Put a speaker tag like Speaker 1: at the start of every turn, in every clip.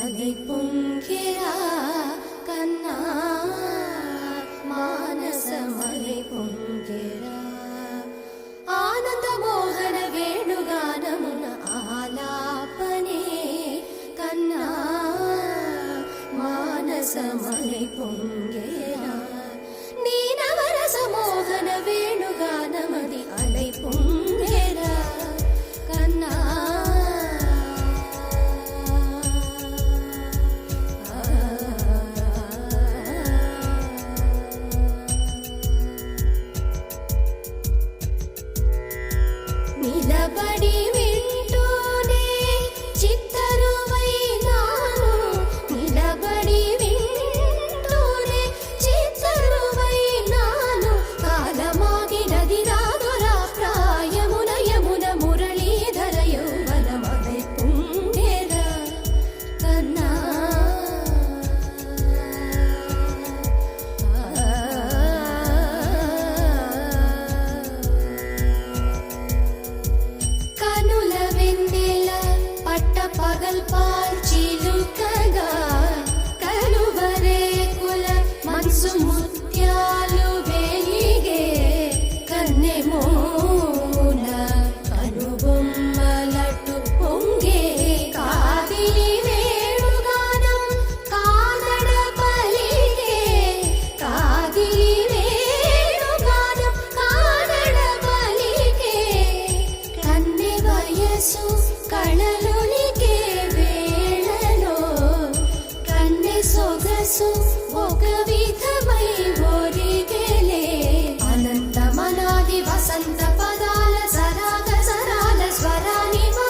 Speaker 1: అలై పొంగిరా కన్నా మానసమలై పొంగిరా ఆనంద మోహన వేణుగానమున ఆలాపనే కన్నా మానసమలై పొంగేరా సొగసు ఒక విధమై ఒరిగెలే అనంతమనాది వసంత పదాల సరాగ సరాల స్వరానివా.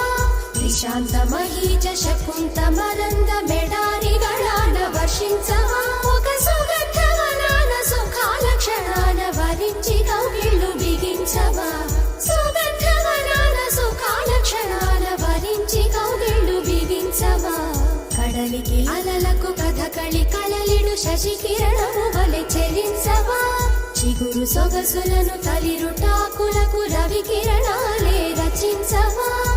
Speaker 1: నిశాంత మహీజ శకుంత మరంద మెడారి గళాన వర్షించవా. ఒక సుగంధవనాన సుఖాల క్షణాన వరించి కౌగిళ్ళు బిగించవా. శశికిరణము వలె చెలించవా? చిగురు సొగసులను తలిరుటాకులకు రవికిరణాలే రచించవా?